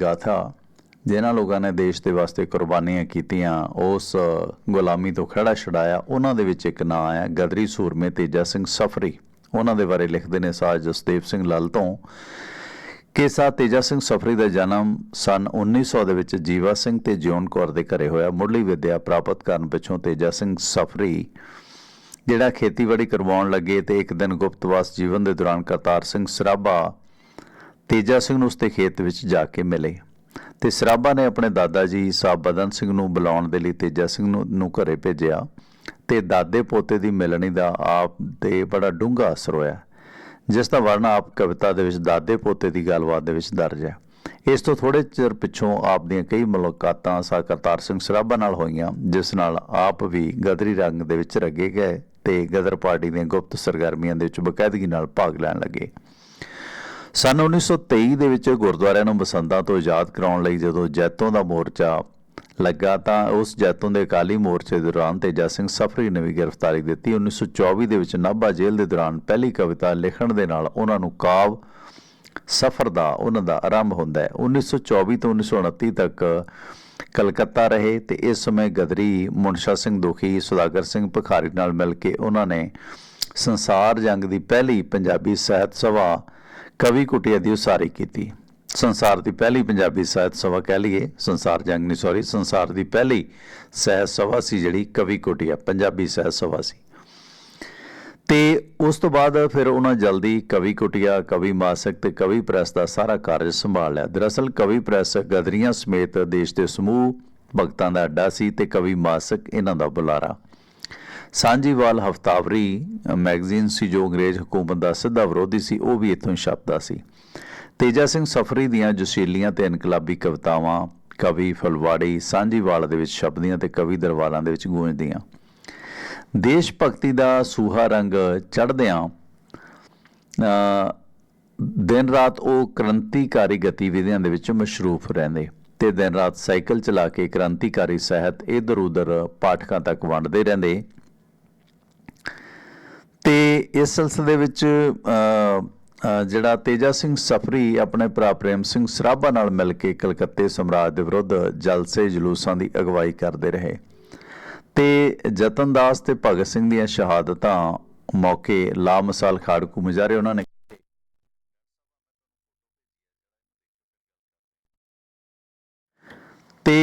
ਗਾਥਾ ਜਿਨ੍ਹਾਂ ਲੋਕਾਂ ਨੇ ਦੇਸ਼ ਦੇ ਵਾਸਤੇ ਕੁਰਬਾਨੀਆਂ ਕੀਤੀਆਂ, ਉਸ ਗੁਲਾਮੀ ਤੋਂ ਖੜਾ ਛਡਾਇਆ, ਉਹਨਾਂ ਦੇ ਵਿੱਚ ਇੱਕ ਨਾਂ ਆਇਆ, ਗਦਰੀ ਸੂਰਮੇ ਤੇਜਾ ਸਿੰਘ ਸਫਰੀ। ਉਹਨਾਂ ਦੇ ਬਾਰੇ ਲਿਖਦੇ ਨੇ ਸਾਜ ਜਸਦੇਵ ਸਿੰਘ ਲਲ ਤੋਂ। ਕਿ ਸਾ ਤੇਜਾ ਸਿੰਘ ਸਫਰੀ ਦਾ ਜਨਮ ਸਨ 1900 ਦੇ ਵਿੱਚ ਜੀਵਾ ਸਿੰਘ ਤੇ ਜਿਉਣ ਕੌਰ ਦੇ ਘਰੇ ਹੋਇਆ। ਮੁੱਢਲੀ ਵਿੱਦਿਆ ਪ੍ਰਾਪਤ ਕਰਨ ਪਿੱਛੋਂ ਤੇਜਾ ਸਿੰਘ ਸਫਰੀ, ਜਿਹੜਾ ਖੇਤੀਬਾੜੀ ਕਰਵਾਉਣ ਲੱਗੇ ਤੇ ਇੱਕ ਦਿਨ ਗੁਪਤਵਾਸ ਜੀਵਨ ਦੇ ਦੌਰਾਨ ਕਰਤਾਰ ਸਿੰਘ ਸਰਾਭਾ ਤੇਜਾ ਸਿੰਘ ਨੂੰ ਉਸਦੇ ਖੇਤ ਵਿੱਚ ਜਾ ਕੇ ਮਿਲੇ ਤੇ ਸਰਾਭਾ ਨੇ ਆਪਣੇ ਦਾਦਾ ਜੀ ਸਾਹਿਬ ਬਦਨ ਸਿੰਘ ਨੂੰ ਬੁਲਾਉਣ ਦੇ ਲਈ ਤੇਜਾ ਸਿੰਘ ਨੂੰ ਨੂੰ ਘਰੇ ਭੇਜਿਆ ਤੇ ਦਾਦੇ ਪੋਤੇ ਦੀ ਮਿਲਣੀ ਦਾ ਆਪ ਤੇ ਬੜਾ ਡੂੰਘਾ ਅਸਰ ਹੋਇਆ, ਜਿਸ ਦਾ ਵਰਣਨ ਆਪ ਕਵਿਤਾ ਦੇ ਵਿੱਚ ਦਾਦੇ ਪੋਤੇ ਦੀ ਗੱਲਬਾਤ ਦੇ ਵਿੱਚ ਦਰਜ ਹੈ। ਇਸ ਤੋਂ ਥੋੜੇ ਚਿਰ ਪਿੱਛੋਂ ਆਪ ਦੀਆਂ ਕਈ ਮੁਲਾਕਾਤਾਂ ਸਾ ਕਰਤਾਰ ਸਿੰਘ ਸਰਾਭਾ ਨਾਲ ਹੋਈਆਂ, ਜਿਸ ਨਾਲ ਆਪ ਵੀ ਗਦਰੀ ਰੰਗ ਦੇ ਵਿੱਚ ਰਗੇ ਗਏ ਤੇ ਗਦਰ ਪਾਰਟੀ ਦੀਆਂ ਗੁਪਤ ਸਰਗਰਮੀਆਂ ਦੇ ਵਿੱਚ ਬਕਾਇਦਗੀ ਨਾਲ ਭਾਗ ਲੈਣ ਲੱਗੇ। ਸਨ 1923 ਦੇ ਵਿੱਚ ਗੁਰਦੁਆਰਿਆਂ ਨੂੰ ਬਸੰਤਾਂ ਤੋਂ ਆਜ਼ਾਦ ਕਰਾਉਣ ਲਈ ਜਦੋਂ ਜੈਤੋਂ ਦਾ ਮੋਰਚਾ ਲੱਗਾ ਤਾਂ ਉਸ ਜੈਤੋਂ ਦੇ ਅਕਾਲੀ ਮੋਰਚੇ ਦੌਰਾਨ ਤੇਜਾ ਸਿੰਘ ਸਫਰੀ ਨੇ ਵੀ ਗ੍ਰਿਫਤਾਰੀ ਦਿੱਤੀ। 1924 ਦੇ ਵਿੱਚ ਨਾਭਾ ਜੇਲ੍ਹ ਦੇ ਦੌਰਾਨ ਪਹਿਲੀ ਕਵਿਤਾ ਲਿਖਣ ਦੇ ਨਾਲ ਉਹਨਾਂ ਨੂੰ ਕਾਵ ਸਫਰ ਦਾ, ਉਹਨਾਂ ਦਾ ਆਰੰਭ ਹੁੰਦਾ ਹੈ। 1924 ਤੋਂ 1929 ਤੱਕ ਕਲਕੱਤਾ ਰਹੇ ਤੇ ਇਸ ਸਮੇਂ ਗਦਰੀ ਮੁਨਸ਼ਾ ਸਿੰਘ ਦੁਖੀ, ਸੁਦਾਗਰ ਸਿੰਘ ਭਖਾਰੀ ਨਾਲ ਮਿਲ ਕੇ ਉਹਨਾਂ ਨੇ ਸੰਸਾਰ ਜੰਗ ਦੀ ਪਹਿਲੀ ਪੰਜਾਬੀ ਸਾਹਿਤ ਸਭਾ ਕਵੀ ਕੁਟੀਆ ਦੀ ਉਸਾਰੀ ਕੀਤੀ। ਸੰਸਾਰ ਦੀ ਪਹਿਲੀ ਪੰਜਾਬੀ ਸਾਹਿਤ ਸਭਾ ਕਹਿ ਲਈਏ, ਸੰਸਾਰ ਜੰਗ ਨਹੀਂ ਸੌਰੀ ਸੰਸਾਰ ਦੀ ਪਹਿਲੀ ਸਾਹਿਤ ਸਭਾ ਸੀ ਜਿਹੜੀ ਕਵੀ ਕੁਟੀਆ, ਪੰਜਾਬੀ ਸਾਹਿਤ ਸਭਾ ਸੀ। ਤੇ ਉਸ ਤੋਂ ਬਾਅਦ ਫਿਰ ਉਹਨਾਂ ਜਲਦੀ ਕਵੀ ਕੁਟਿਆ, ਕਵੀ ਮਾਸਕ ਤੇ ਕਵੀ ਪ੍ਰੈਸ ਦਾ ਸਾਰਾ ਕਾਰਜ ਸੰਭਾਲ ਲਿਆ। ਦਰਅਸਲ ਕਵੀ ਪ੍ਰੈਸ ਗਦਰੀਆਂ ਸਮੇਤ ਦੇਸ਼ ਦੇ ਸਮੂਹ ਭਗਤਾਂ ਦਾ ਅੱਡਾ ਸੀ ਤੇ ਕਵੀ ਮਾਸਕ ਇਹਨਾਂ ਦਾ ਬੁਲਾਰਾ। ਸਾਂਝੀਵਾਲ ਹਫਤਾਵਰੀ ਮੈਗਜ਼ੀਨ ਸੀ ਜੋ ਅੰਗਰੇਜ਼ ਹਕੂਮਤ ਦਾ ਸਿੱਧਾ ਵਿਰੋਧੀ ਸੀ, ਉਹ ਵੀ ਇੱਥੋਂ ਹੀ ਛਪਦਾ ਸੀ। ਤੇਜਾ ਸਿੰਘ ਸਫਰੀ ਦੀਆਂ ਜੋਸ਼ੀਲੀਆਂ ਤੇ ਇਨਕਲਾਬੀ ਕਵਿਤਾਵਾਂ, ਕਵੀ ਫਲਵਾੜੀ ਸਾਂਝੀਵਾਲ ਦੇ ਵਿੱਚ ਛਪਦੀਆਂ ਤੇ ਕਵੀ ਦਰਬਾਰਾਂ ਦੇ ਵਿੱਚ ਗੂੰਜਦੀਆਂ। ਦੇਸ਼ ਭਗਤੀ ਦਾ ਸੂਹਾ ਰੰਗ ਚੜ੍ਹਦਿਆਂ ਦਿਨ ਰਾਤ ਉਹ ਕ੍ਰਾਂਤੀਕਾਰੀ ਗਤੀਵਿਧੀਆਂ ਦੇ ਵਿੱਚ ਮਸ਼ਰੂਫ ਰਹਿੰਦੇ ਤੇ ਦਿਨ ਰਾਤ ਸਾਈਕਲ ਚਲਾ ਕੇ ਕ੍ਰਾਂਤੀਕਾਰੀ ਸਾਹਿਤ ਇਧਰ ਉਧਰ ਪਾਠਕਾਂ ਤੱਕ ਵੰਡਦੇ ਰਹਿੰਦੇ। ਇਸ ਸਿਲਸਿਲੇ ਦੇ ਵਿੱਚ ਜਿਹੜਾ ਤੇਜਾ ਸਿੰਘ ਸਫਰੀ ਆਪਣੇ ਭਰਾ ਪ੍ਰੇਮ ਸਿੰਘ ਸਰਾਭਾ ਨਾਲ ਮਿਲ ਕੇ ਕਲਕੱਤੇ ਸਮਰਾਜ ਦੇ ਵਿਰੁੱਧ ਜਲਸੇ ਜਲੂਸਾਂ ਦੀ ਅਗਵਾਈ ਕਰਦੇ ਰਹੇ। ਤੇ ਜਤਨ ਦਾਸ ਤੇ ਭਗਤ ਸਿੰਘ ਦੀਆਂ ਸ਼ਹਾਦਤਾਂ ਮੌਕੇ ਲਾਮਸਾਲ ਖਾੜਕੂ ਮੁਜ਼ਾਰੇ ਉਹਨਾਂ ਨੇ ਤੇ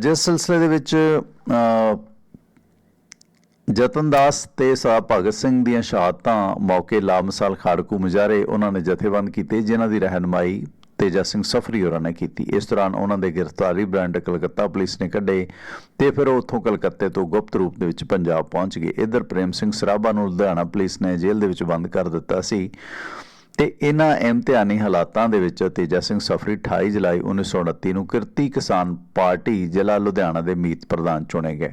ਜਿਸ ਸਿਲਸਿਲੇ ਦੇ ਵਿੱਚ ਅ, ਜਤਨ ਦਾਸ ਤੇ ਸਾਹਿਬ ਭਗਤ ਸਿੰਘ ਦੀਆਂ ਸ਼ਹਾਦਤਾਂ ਮੌਕੇ ਲਾਮਸਾਲ ਖਾੜਕੂ ਮੁਜ਼ਾਰੇ ਉਹਨਾਂ ਨੇ ਜਥੇਬੰਦ ਕੀਤੇ ਜਿਨ੍ਹਾਂ ਦੀ ਰਹਿਨਮਾਈ ਤੇਜਾ ਸਿੰਘ ਸਫਰੀ ਹੋਰਾਂ ਨੇ ਕੀਤੀ। ਇਸ ਦੌਰਾਨ ਉਹਨਾਂ ਦੇ ਗ੍ਰਿਫਤਾਰੀ ਬ੍ਰਾਂਡ ਕਲਕੱਤਾ ਪੁਲਿਸ ਨੇ ਕੱਢੇ ਤੇ ਫਿਰ ਉਹ ਉੱਥੋਂ ਕਲਕੱਤੇ ਤੋਂ ਗੁਪਤ ਰੂਪ ਦੇ ਵਿੱਚ ਪੰਜਾਬ ਪਹੁੰਚ ਗਏ। ਇਧਰ ਪ੍ਰੇਮ ਸਿੰਘ ਸਰਾਭਾ ਨੂੰ ਲੁਧਿਆਣਾ ਪੁਲਿਸ ਨੇ ਜੇਲ੍ਹ ਦੇ ਵਿੱਚ ਬੰਦ ਕਰ ਦਿੱਤਾ ਸੀ ਤੇ ਇਹਨਾਂ ਇਮਤਿਹਾਨੀ ਹਾਲਾਤਾਂ ਦੇ ਵਿੱਚ ਤੇਜਾ ਸਿੰਘ ਸਫਰੀ 28 ਜੁਲਾਈ 1929 ਨੂੰ ਕਿਰਤੀ ਕਿਸਾਨ ਪਾਰਟੀ ਜ਼ਿਲ੍ਹਾ ਲੁਧਿਆਣਾ ਦੇ ਮੀਤ ਪ੍ਰਧਾਨ ਚੁਣੇ ਗਏ।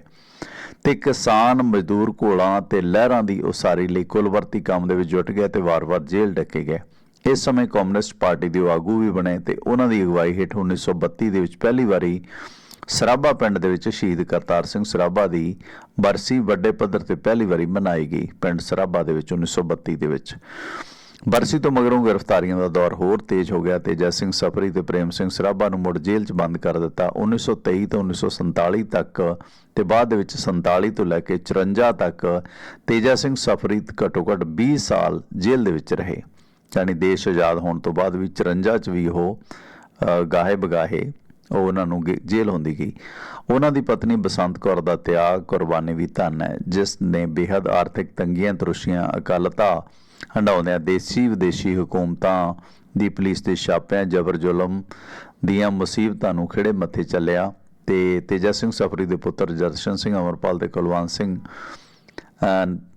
ਤੇ ਕਿਸਾਨ ਮਜ਼ਦੂਰ ਘੋਲਾਂ ਤੇ ਲਹਿਰਾਂ ਦੀ ਉਸਾਰੀ ਲਈ ਕੁਲਵਰਤੀ ਕੰਮ ਦੇ ਵਿੱਚ ਜੁਟ ਗਿਆ ਤੇ ਵਾਰ-ਵਾਰ ਜੇਲ੍ਹ ਡੱਕੇ ਗਏ। ਇਸ ਸਮੇਂ ਕਮਿਊਨਿਸਟ ਪਾਰਟੀ ਦੇ ਆਗੂ ਵੀ ਬਣੇ ਤੇ ਉਹਨਾਂ ਦੀ ਅਗਵਾਈ ਹੇਠ 1932 ਦੇ ਵਿੱਚ ਪਹਿਲੀ ਵਾਰੀ ਸਰਾਭਾ ਪਿੰਡ ਦੇ ਵਿੱਚ ਸ਼ਹੀਦ ਕਰਤਾਰ ਸਿੰਘ ਸਰਾਭਾ ਦੀ ਬਰਸੀ ਵੱਡੇ ਪੱਧਰ ਤੇ ਪਹਿਲੀ ਵਾਰੀ ਮਨਾਈ ਗਈ। ਪਿੰਡ ਸਰਾਭਾ ਦੇ ਵਿੱਚ 1932 ਦੇ ਵਿੱਚ ਬਰਸੀ ਤੋਂ ਮਗਰੋਂ ਗ੍ਰਿਫਤਾਰੀਆਂ ਦਾ ਦੌਰ ਹੋਰ ਤੇਜ਼ ਹੋ ਗਿਆ ਤੇ ਜੈ ਸਿੰਘ ਸਫਰੀ ਤੇ ਪ੍ਰੇਮ ਸਿੰਘ ਸਰਾਭਾ ਨੂੰ ਮੁੜ ਜੇਲ੍ਹ 'ਚ ਬੰਦ ਕਰ ਦਿੱਤਾ। 1923 ਤੋਂ 1947 ਤੱਕ ਤੇ ਬਾਅਦ ਦੇ ਵਿੱਚ 47 ਤੋਂ ਲੈ ਕੇ 54 ਤੱਕ ਤੇਜਾ ਸਿੰਘ ਸਫਰੀ ਘੱਟੋ ਘੱਟ 20 ਸਾਲ ਜੇਲ੍ਹ ਦੇ ਵਿੱਚ ਰਹੇ। ਯਾਨੀ ਦੇਸ਼ ਆਜ਼ਾਦ ਹੋਣ ਤੋਂ ਬਾਅਦ ਵੀ 54 'ਚ ਵੀ ਉਹ ਗਾਹੇ ਬਗਾਹੇ ਉਹ ਉਹਨਾਂ ਨੂੰ ਗੇ- ਜੇਲ੍ਹ ਹੁੰਦੀ ਗਈ। ਉਹਨਾਂ ਦੀ ਪਤਨੀ ਬਸੰਤ ਕੌਰ ਦਾ ਤਿਆਗ, ਕੁਰਬਾਨੀ ਵੀ ਧੰਨ ਹੈ, ਜਿਸ ਨੇ ਬੇਹੱਦ ਆਰਥਿਕ ਤੰਗੀਆਂ ਤਰੁਸ਼ੀਆਂ ਅਕਾਲਤਾ ਹੰਡਾਉਂਦਿਆਂ ਦੇਸੀ, ਵਿਦੇਸ਼ੀ ਹਕੂਮਤਾਂ ਦੀ ਪੁਲਿਸ ਦੇ ਛਾਪਿਆਂ ਜ਼ਬਰ ਜ਼ੁਲਮ ਦੀਆਂ ਮੁਸੀਬਤਾਂ ਨੂੰ ਖਿਹੜੇ ਮੱਥੇ ਚੱਲਿਆ ਤੇ ਤੇਜਾ ਸਿੰਘ ਸਫਰੀ ਦੇ ਪੁੱਤਰ ਜਰਸ਼ਨ ਸਿੰਘ, ਅਮਰਪਾਲ ਤੇ ਕੁਲਵੰਤ ਸਿੰਘ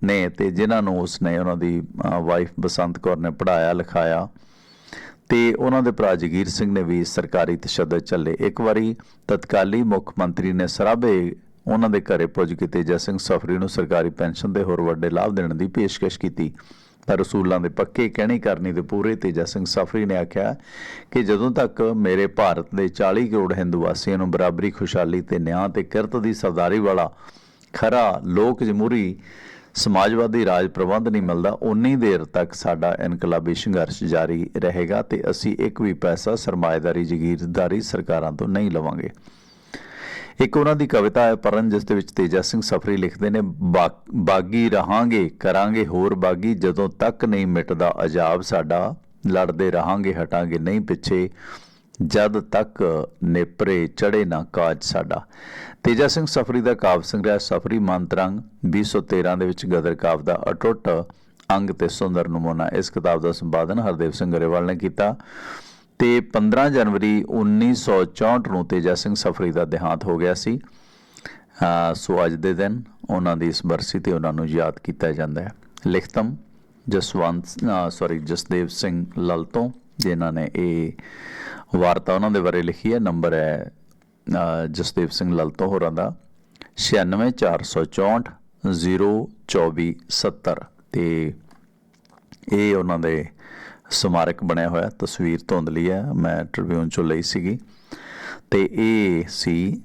ਨੇ ਤੇ ਜਿਨ੍ਹਾਂ ਨੂੰ ਉਸਨੇ ਉਹਨਾਂ ਦੀ ਵਾਈਫ ਬਸੰਤ ਕੌਰ ਨੇ ਪੜਾਇਆ ਲਿਖਾਇਆ ਤੇ ਉਹਨਾਂ ਦੇ ਭਰਾ ਜਗੀਰ ਸਿੰਘ ਨੇ ਵੀ ਸਰਕਾਰੀ ਤਸ਼ੱਦਦ ਚੱਲੇ। ਇੱਕ ਵਾਰੀ ਤਤਕਾਲੀ ਮੁੱਖ ਮੰਤਰੀ ਨੇ ਸਰਾਭੇ ਉਹਨਾਂ ਦੇ ਘਰੇ ਪੁੱਜ ਕੇ ਤੇਜਾ ਸਿੰਘ ਸਫਰੀ ਨੂੰ ਸਰਕਾਰੀ ਪੈਨਸ਼ਨ ਦੇ ਹੋਰ ਵੱਡੇ ਲਾਭ ਦੇਣ ਦੀ ਪੇਸ਼ਕਸ਼ ਕੀਤੀ। ਰਸੂਲਾਂ ਦੇ ਪੱਕੇ ਕਹਿਣੀ ਕਰਨੀ ਦੇ ਪੂਰੇ ਤੇਜਾ ਸਿੰਘ ਸਫਰੀ ਨੇ ਆਖਿਆ ਕਿ ਜਦੋਂ ਤੱਕ ਮੇਰੇ ਭਾਰਤ ਦੇ 40 ਕਰੋੜ ਹਿੰਦੂ ਵਾਸੀਆਂ ਨੂੰ ਬਰਾਬਰੀ, ਖੁਸ਼ਹਾਲੀ ਤੇ ਨਿਆਂ ਤੇ ਕਿਰਤ ਦੀ ਸਰਦਾਰੀ ਵਾਲਾ ਖਰਾ ਲੋਕ ਜਮਹੂਰੀ ਸਮਾਜਵਾਦੀ ਰਾਜ ਪ੍ਰਬੰਧ ਨਹੀਂ ਮਿਲਦਾ ਉਨੀ ਦੇਰ ਤੱਕ ਸਾਡਾ ਇਨਕਲਾਬੀ ਸੰਘਰਸ਼ ਜਾਰੀ ਰਹੇਗਾ ਤੇ ਅਸੀਂ ਇੱਕ ਵੀ ਪੈਸਾ, ਸਰਮਾਏਦਾਰੀ, ਜ਼ਗੀਰਦਾਰੀ ਸਰਕਾਰਾਂ ਤੋਂ ਨਹੀਂ ਲਵਾਂਗੇ। ਇੱਕ ਉਹਨਾਂ ਦੀ ਕਵਿਤਾ ਹੈ ਪਰਨ ਜਿਸ ਦੇ ਵਿੱਚ ਤੇਜਾ ਸਿੰਘ ਸਫਰੀ ਲਿਖਦੇ ਨੇ ਬਾ- ਬਾਗੀ ਰਹਾਂਗੇ, ਕਰਾਂਗੇ ਹੋਰ ਬਾਗੀ, ਜਦੋਂ ਤੱਕ ਨਹੀਂ ਮਿਟਦਾ ਅਜਾਬ ਸਾਡਾ, ਲੜਦੇ ਰਹਾਂਗੇ, ਹਟਾਂਗੇ ਨਹੀਂ ਪਿੱਛੇ, ਜਦ ਤੱਕ ਨੇਪਰੇ ਚੜੇ ਨਾ ਕਾਜ ਸਾਡਾ। ਤੇਜਾ ਸਿੰਘ ਸਫਰੀ ਦਾ ਕਾਵ ਸੰਗ੍ਰਹਿ ਸਫਰੀ ਮੰਤਰੰਗ 2013 ਦੇ ਵਿੱਚ ਗਦਰ ਕਾਵ ਦਾ ਅਟੁੱਟ ਅੰਗ ਤੇ ਸੁੰਦਰ ਨਮੂਨਾ ਇਸ ਕਿਤਾਬ ਦਾ ਸੰਪਾਦਨ ਹਰਦੇਵ ਸਿੰਘ ਗਰੇਵਾਲ ਨੇ ਕੀਤਾ। ਤੇ 15 ਜਨਵਰੀ 1964 ਨੂੰ ਤੇਜਾ ਸਿੰਘ ਸਫਰੀ ਦਾ ਦੇਹਾਂਤ ਹੋ ਗਿਆ ਸੀ। ਸੋ ਅੱਜ ਦੇ ਦਿਨ ਉਹਨਾਂ ਦੀ ਇਸ ਬਰਸੀ ਤੇ ਉਹਨਾਂ ਨੂੰ ਯਾਦ ਕੀਤਾ ਜਾਂਦਾ ਹੈ। ਲਿਖਤਮ ਜਸਵੰਤ ਸੌਰੀ ਜਸਦੇਵ ਸਿੰਘ ਲਲਤੋਂ, ਜਿਨ੍ਹਾਂ ਨੇ ਇਹ ਵਾਰਤਾ ਉਹਨਾਂ ਦੇ ਬਾਰੇ ਲਿਖੀ ਹੈ। ਨੰਬਰ ਹੈ ਜਸਦੇਵ ਸਿੰਘ ਲਲਤੋਂ ਹੋਰਾਂ ਦਾ 96464 02470 ਤੇ ਇਹ ਉਹਨਾਂ ਦੇ ਸਮਾਰਕ ਬਣਿਆ ਹੋਇਆ, ਤਸਵੀਰ ਧੁੰਦਲੀ ਹੈ, ਮੈਂ ਟ੍ਰਿਬਿਊਨ ਚੋਂ ਲਈ ਸੀਗੀ। ਤੇ ਇਹ ਸੀ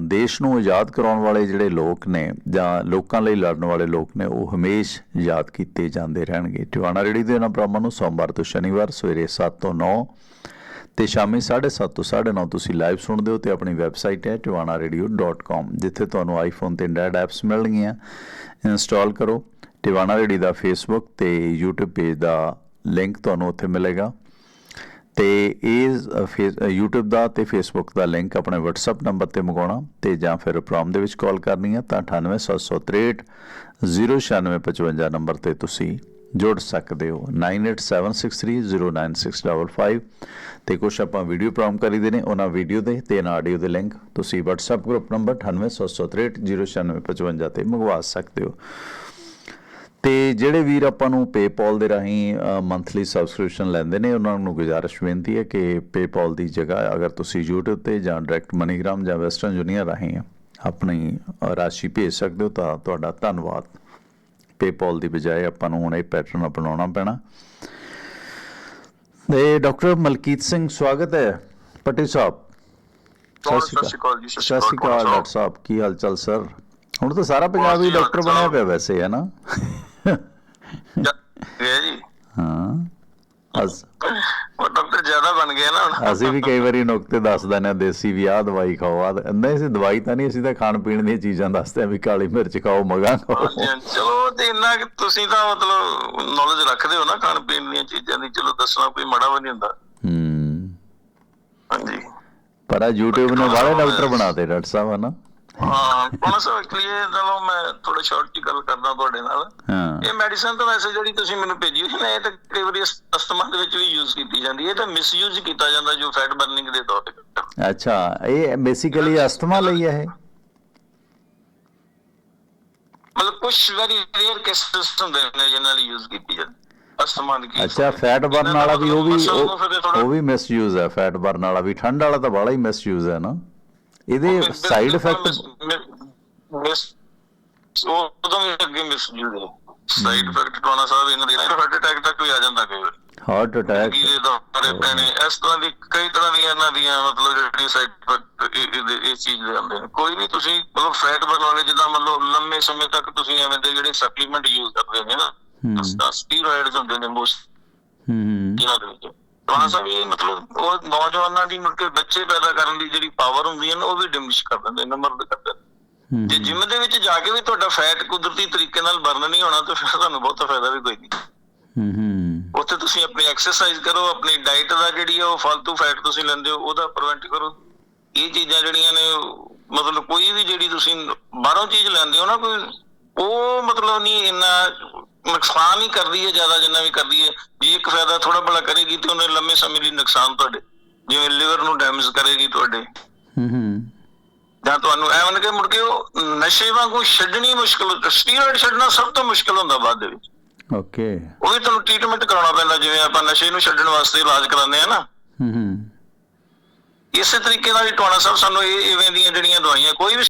ਦੇਸ਼ ਨੂੰ ਆਜ਼ਾਦ ਕਰਾਉਣ ਵਾਲੇ ਜਿਹੜੇ ਲੋਕ ਨੇ, ਜਾਂ ਲੋਕਾਂ ਲਈ ਲੜਨ ਵਾਲੇ ਲੋਕ ਨੇ, ਉਹ ਹਮੇਸ਼ ਯਾਦ ਕੀਤੇ ਜਾਂਦੇ ਰਹਿਣਗੇ। ਟਿਵਾਣਾ ਰੇੜੀ ਦੇ ਉਹਨਾਂ ਪ੍ਰੋਗਰਾਮਾਂ ਨੂੰ ਸੋਮਵਾਰ ਤੋਂ ਸ਼ਨੀਵਾਰ ਸਵੇਰੇ 7 ਤੋਂ 9 ਤੇ ਸ਼ਾਮੀ 7:30 ਤੋਂ 9:30 ਤੁਸੀਂ ਲਾਈਵ ਸੁਣਦੇ ਹੋ ਤੇ ਆਪਣੀ ਵੈਬਸਾਈਟ ਹੈ tiwanaradio.com ਜਿੱਥੇ ਤੁਹਾਨੂੰ ਆਈਫੋਨ ਤੇ ਐਂਡਰਾਇਡ ਐਪਸ ਮਿਲਣਗੀਆਂ। ਇੰਸਟਾਲ ਕਰੋ, ਟਿਵਾਣਾ ਰੇਡੀ ਦਾ ਫੇਸਬੁੱਕ ਤੇ YouTube ਪੇਜ ਦਾ ਲਿੰਕ ਤੁਹਾਨੂੰ ਉੱਥੇ ਮਿਲੇਗਾ। ਤੇ ਇਹ ਫੇਸ- ਅ, YouTube ਦਾ ਤੇ Facebook ਦਾ ਲਿੰਕ ਆਪਣੇ WhatsApp ਨੰਬਰ ਤੇ ਮੰਗਾਉਣਾ ਤੇ ਜਾਂ ਫਿਰ ਪ੍ਰੋਮ ਦੇ ਵਿੱਚ ਕਾਲ ਕਰਨੀ ਹੈ ਤਾਂ 98763 09655 ਨੰਬਰ ਤੇ ਤੁਸੀਂ ਜੁੜ ਸਕਦੇ ਹੋ। 9876309655 ਤੇ ਕੁਝ ਆਪਾਂ ਵੀਡੀਓ ਪ੍ਰੋਮ ਕਰੀਦੇ ਨੇ ਉਹਨਾਂ ਵੀਡੀਓ ਦੇ ਤੇ ਨਾ ਆਡੀਓ ਦੇ ਲਿੰਕ ਤੁਸੀਂ WhatsApp ਗਰੁੱਪ ਨੰਬਰ 9876309655 ਤੇ ਮੰਗਵਾ ਸਕਦੇ ਹੋ। ਤੇ ਜਿਹੜੇ ਵੀਰ ਆਪਾਂ ਨੂੰ PayPal ਦੇ ਰਾਹੀਂ ਮੰਥਲੀ ਸਬਸਕ੍ਰਿਪਸ਼ਨ ਲੈਂਦੇ ਨੇ ਉਹਨਾਂ ਨੂੰ ਗੁਜ਼ਾਰਿਸ਼ ਬੇਨਤੀ ਹੈ ਕਿ PayPal ਦੀ ਜਗ੍ਹਾ ਅਗਰ ਤੁਸੀਂ YouTube ਤੇ ਜਾਂ ਡਾਇਰੈਕਟ ਮਨੀਗ੍ਰਾਮ ਜਾਂ ਵੈਸਟਰਨ ਯੂਨੀਅਨ ਰਾਹੀਂ ਆਪਣੀ ਰਾਸ਼ੀ ਭੇਜ ਸਕਦੇ ਹੋ ਤਾਂ ਤੁਹਾਡਾ ਧੰਨਵਾਦ। PayPal ਦੀ ਬਜਾਏ ਆਪਾਂ ਨੂੰ ਹੁਣ ਇਹ ਪੈਟਰਨ ਅਪਣਾਉਣਾ ਪੈਣਾ। ਤੇ ਡਾਕਟਰ ਮਲਕੀਤ ਸਿੰਘ ਸਵਾਗਤ ਹੈ। ਪੱਟੀ ਸਾਹਿਬ ਸਤਿ ਸ਼੍ਰੀ ਅਕਾਲ। ਜੀ ਸਤਿ ਸ਼੍ਰੀ ਅਕਾਲ ਡਾਕਟਰ ਸਾਹਿਬ ਕੀ ਹਾਲ ਚਾਲ ਸਰ? ਹੁਣ ਤਾਂ ਸਾਰਾ ਪੰਜਾਬ ਹੀ ਡਾਕਟਰ ਬਣਿਆ। ਪਿਆ ਵੈਸੇ ਹੈ ਨਾ ਇਹ ਜੀ ਹਾਂ ਅਸ ਉਹ ਡਾਕਟਰ ਜ਼ਿਆਦਾ ਬਣ ਗਏ ਨਾ ਹੁਣ। ਅਸੀਂ ਵੀ ਕਈ ਵਾਰੀ ਨੁਕਤੇ ਦੱਸ ਦਿੰਦੇ ਹਾਂ ਦੇਸੀ ਵੀ ਆਹ ਦਵਾਈ ਖਾਓ ਆ ਨਹੀਂ ਅਸੀਂ ਦਵਾਈ ਤਾਂ ਨਹੀਂ ਅਸੀਂ ਤਾਂ ਖਾਣ ਪੀਣ ਦੀਆਂ ਚੀਜ਼ਾਂ ਦੱਸਦੇ ਹਾਂ ਵੀ ਕਾਲੀ ਮਿਰਚ ਖਾਓ ਮਗਾ ਖਾਓ। ਚਲੋ ਤੇ ਇੰਨਾ ਕਿ ਤੁਸੀਂ ਤਾਂ ਮਤਲਬ ਨੌਲੇਜ ਰੱਖਦੇ ਹੋ ਨਾ ਖਾਣ ਪੀਣ ਦੀਆਂ ਚੀਜ਼ਾਂ ਦੀ ਚਲੋ ਦੱਸਣਾ ਕੋਈ ਮਾੜਾ ਵੀ ਨਹੀਂ ਹੁੰਦਾ। ਹੂੰ। ਹਾਂਜੀ। ਪਰ ਆ YouTube ਨੇ ਬਾਹਲੇ ਡਾਕਟਰ ਬਣਾਤੇ ਡਾਕਟਰ ਸਾਹਿਬ ਹਨਾ? ਹਾਂ ਕੋਣ ਸੋ ਕਲੀਅਰ ਚਲੋ ਮੈਂ ਥੋੜਾ ਸ਼ਾਰਟ ਹੀ ਗੱਲ ਕਰਦਾ ਤੁਹਾਡੇ ਨਾਲ। ਹਾਂ। ਇਹ ਮੈਡੀਸਨ ਤਾਂ ਵੈਸੇ ਜਿਹੜੀ ਤੁਸੀਂ ਮੈਨੂੰ ਭੇਜੀ ਹੋਈ ਨਾ ਇਹ ਤਾਂ ਕਈ ਵਾਰੀ ਅਸ- ਅਸਥਮਾ ਦੇ ਵਿੱਚ ਵੀ ਯੂਜ਼ ਕੀਤੀ ਜਾਂਦੀ ਹੈ। ਇਹ ਤਾਂ ਮਿਸਯੂਜ਼ ਕੀਤਾ ਜਾਂਦਾ ਜੋ ਫੈਟ ਬਰਨਿੰਗ ਦੇ ਤੌਰ ਤੇ ਅੱਛਾ ਇਹ ਬੇਸਿਕਲੀ ਅਸਥਮਾ ਲਈ ਹੈ ਇਹ? ਮਤਲਬ ਕੁਝ ਵੈਰੀ ਰੇਅਰ ਕੇਸਸ ਹੁੰਦੇ ਨੇ ਜਿਹਨਾਂ ਲਈ ਯੂਜ਼ ਕੀਤੀ ਜਾਂਦੀ ਅਸਥਮਾ ਦੀ case ਅੱਛਾ ਹੁੰਦੇ। ਫੈਟ ਬਰਨ ਇਹਨਾਂ ਦਾ ਵਾਲਾ ਵੀ ਉਹ ਵੀ ਮਤਲਬ muscle ਨੂੰ ਉਹ ਫਿਰ ਥੋੜ੍ਹਾ- ਉਹ ਵੀ ਮਿਸਯੂਜ਼ ਹੈ ਫੈਟ ਬਰਨ ਵਾਲਾ ਵੀ। ਠੰਡ ਵਾਲਾ ਤਾਂ ਬੜਾ ਹੀ ਮਿਸਯੂਜ਼ ਹੈ ਨਾ। ਇਹਦੇ ਸਾਈਡ ਇਫੈਕਟ ਉਹ ਉਦੋਂ ਵੀ ਅੱਗੇ ਮਿਸਯੂਜ਼ ਹੈ। ਸਾਈਡ ਇਫੈਕਟ ਟੋਨਾ ਸਾਹਿਬ ਇਹਨਾਂ ਦੀ ਹਾਰਟ ਅਟੈਕ ਤੱਕ ਵੀ ਆ ਜਾਂਦਾ ਕਈ ਵਾਰੀ। ਹਾਰਟ ਅਟੈਕ ਕੀ ਦੇ ਦੌਰੇ ਪੈਣੇ ਇਸ ਤਰ੍ਹਾਂ ਦੀ ਕਈ ਤਰ੍ਹਾਂ ਦੀਆਂ ਇਹਨਾਂ ਦੀਆਂ ਮਤਲਬ ਜਿਹੜੀਆਂ ਸਾਈਡ ਇਫੈਕਟ ਇਹ ਚੀਜ਼ ਦੇ ਆਉਂਦੇ ਨੇ। ਕੋਈ ਵੀ ਤੁਸੀਂ ਮਤਲਬ ਫੈਟ ਬਰਨ ਵਾਲੇ ਜਿੱਦਾਂ ਮਤਲਬ ਲੰਮੇ ਸਮੇਂ ਤੱਕ ਤੁਸੀਂ ਐਵੇਂ ਦੇ ਜਿਹੜੇ ਸਪਲੀਮੈਂਟ ਯੂਜ਼ ਕਰਦੇ ਨੇ ਹੂੰ। ਨਾ ਸਟੀਰੋਇਡਸ ਹੁੰਦੇ ਨੇ ਮੋਸਟ ਹੂੰ ਹੂੰ। ਟੋਨਾ ਸਾਹਿਬ ਇਹ ਮਤਲਬ ਉਹ ਨੌਜਵਾਨਾਂ ਦੀ ਮੁੜ ਕੇ ਬੱਚੇ ਪੈਦਾ ਕਰਨ ਦੀ ਜਿਹੜੀ ਪਾਵਰ ਹੁੰਦੀ ਹੈ ਨਾ ਉਹ ਵੀ ਡਿਮਿਸ਼ ਕਰ ਦਿੰਦੇ ਨੇ ਮਰਦ ਕਰ ਦਿੰਦੇ ਹੂੰ, ਜੇ ਜਿਮ ਦੇ ਵਿੱਚ ਜਾ ਕੇ ਵੀ ਤੁਹਾਡਾ ਫੈਟ ਕੁਦਰਤੀ ਤਰੀਕੇ ਨਾਲ ਬਰਨ ਨਹੀਂ ਹੋਣਾ ਤਾਂ ਫਿਰ ਤੁਹਾਨੂੰ ਬਹੁਤਾ ਫਾਇਦਾ ਵੀ ਕੋਈ ਨਹੀਂ। ਹੂੰ ਹੂੰ। ਉੱਥੇ ਤੁਸੀਂ ਆਪਣੀ ਐਕਸਰਸਾਈਜ਼ ਕਰੋ ਆਪਣੀ ਡਾਈਟ ਦਾ ਜਿਹੜੀ ਆ ਉਹ ਫालतू ਫੈਟ ਤੁਸੀਂ ਲੈਂਦੇ ਹੋ ਉਹਦਾ ਪ੍ਰੀਵੈਂਟ ਕਰੋ। ਇਹ ਚੀਜ਼ਾਂ ਜਿਹੜੀਆਂ ਨੇ ਮਤਲਬ ਕੋਈ ਵੀ ਜਿਹੜੀ ਤੁਸੀਂ ਬਾਹਰੋਂ ਚੀਜ਼ ਲੈਂਦੇ ਹੋ ਨਾ ਕੋਈ ਉਹ ਮਤਲਬ ਨਹੀਂ ਇੰਨਾ ਨੁਕਸਾਨ ਹੀ ਕਰਦੀ ਹੈ ਜ਼ਿਆਦਾ ਜਿੰਨਾ ਵੀ ਕਰਦੀ ਹੈ। ਜੇ ਇੱਕ ਫਾਇਦਾ ਥੋੜਾ ਬੜਾ ਕਰੇਗੀ ਤੇ ਉਹਨੇ ਲੰਮੇ ਸਮੇਂ ਲਈ ਨੁਕਸਾਨ ਤੁਹਾਡੇ ਜਿਵੇਂ ਲਿਵਰ ਨੂੰ ਡੈਮੇਜ ਕਰੇਗੀ ਤੁਹਾਡੇ। ਹੂੰ ਹੂੰ। ਜਾਂ ਤੁਹਾਨੂੰ ਐਵੇਂ ਕਿ ਮੁੜ ਕੇ ਉਹ ਨਸ਼ੇ ਵਾਂਗੂ ਛੱਡਣੀ ਮੁਸ਼ਕਲ ਸਟੀਰੋਇਡ ਛੱਡਣਾ ਸਭ ਤੋਂ ਮੁਸ਼ਕਲ ਹੁੰਦਾ ਬਾਅਦ ਦੇ ਵਿੱਚ। ਓਕੇ। ਉਹ ਵੀ ਤੁਹਾਨੂੰ ਟ੍ਰੀਟਮੈਂਟ ਕਰਾਉਣਾ ਪੈਂਦਾ ਜਿਵੇਂ ਆਪਾਂ ਨਸ਼ੇ ਨੂੰ ਛੱਡਣ ਵਾਸਤੇ ਇਲਾਜ ਕਰਾਉਂਦੇ ਆ ਨਾ। ਹੂੰ ਹੂੰ। ਇਸੇ ਤਰੀਕੇ ਨਾਲ ਹੀ ਟੋਣਾ ਸਾਹਿਬ ਸਾਨੂੰ ਇਹ ਇਵੇਂ ਦੀਆਂ ਜਿਹੜੀਆਂ ਦਵਾਈਆਂ ਕੋਈ ਵੀ